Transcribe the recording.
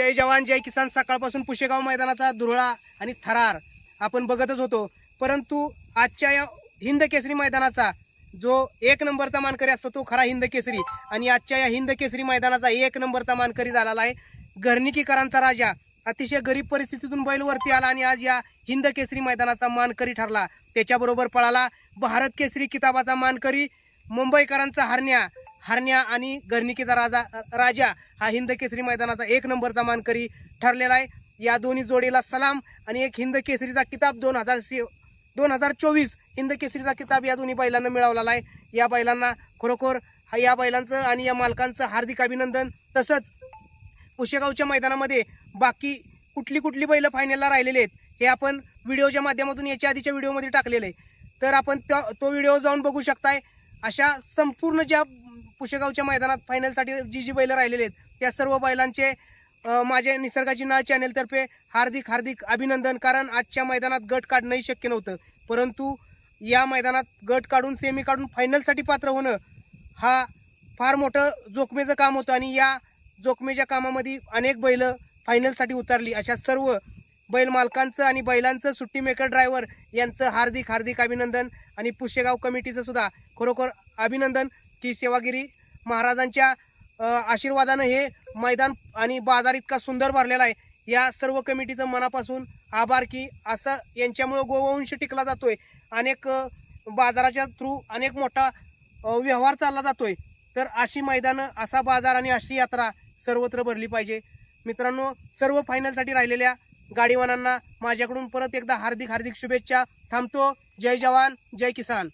जय जवान जय किसान. सकाळपासून पुशेगाव मैदानाचा धुरळा आणि थरार आपण बघतच होतो. परंतु आजच्या या हिंद केसरी मैदानाचा जो एक नंबरचा मानकरी असतो तो खरा हिंद केसरी. आणि आजच्या या हिंद केसरी मैदानाचा एक नंबरचा मानकरी झालेला आहे घरणिकीकरांचा राजा. अतिशय गरीब परिस्थितीतून बैल वरती आला आणि आज या हिंद केसरी मैदानाचा मानकरी ठरला. त्याच्याबरोबर पळाला भारत केसरी किताबाचा मानकरी मुंबईकरांचा हरण्या. हरण्या आणि घरणिकीचा राजा राजा हा हिंद केसरी मैदानाचा एक नंबरचा मानकरी ठरलेला आहे. या दोन्ही जोडीला सलाम आणि एक हिंद केसरीचा किताब दोन हजार सी दोन हजार चोवीस हिंद केसरीचा किताब या दोन्ही बैलांना मिळवलेला आहे. या बैलांना खरोखर हा या बैलांचं आणि या मालकांचं हार्दिक अभिनंदन. तसंच पुशेगावच्या मैदानामध्ये बाकी कुठली कुठली बैलं फायनलला राहिलेले आहेत हे आपण व्हिडिओच्या माध्यमातून याच्या आधीच्या व्हिडिओमध्ये टाकलेलं आहे. तर आपण तो तो व्हिडिओ जाऊन बघू शकताय. अशा संपूर्ण ज्या पुशेगावच्या मैदानात फायनलसाठी जी जी बैलं राहिलेले आहेत त्या सर्व बैलांचे माझ्या माझे निसर्गाची नाळ चॅनेलतर्फे हार्दिक हार्दिक अभिनंदन. कारण आजच्या मैदानात गट काढणंही शक्य नव्हतं. परंतु या मैदानात गट काढून सेमी काढून फायनलसाठी पात्र होणं हा फार मोठं जोखमेचं काम होतं. आणि या जोखमेच्या कामामध्ये अनेक बैल फायनलसाठी उतरली. अशा सर्व बैल मालकांचं आणि बैलांचं सुट्टी मेकर ड्रायव्हर यांचं हार्दिक हार्दिक अभिनंदन. आणि पुशेगाव कमिटीचं सुद्धा खरोखर अभिनंदन. की सेवागिरी महाराजांच्या आशीर्वादानं हे मैदान आणि बाजार इतका सुंदर भरलेला आहे. या सर्व कमिटीचं मनापासून आभार की असं यांच्यामुळं गोवंश टिकला जातोय. अनेक बाजाराच्या थ्रू अनेक मोठा व्यवहार चालला जातोय. तर अशी मैदानं असा बाजार आणि अशी यात्रा सर्वत्र भरली पाहिजे. मित्रांनो सर्व फायनलसाठी राहिलेल्या गाडीवानांना माझ्याकडून परत एकदा हार्दिक हार्दिक शुभेच्छा. थांबतो. जय जवान जय किसान.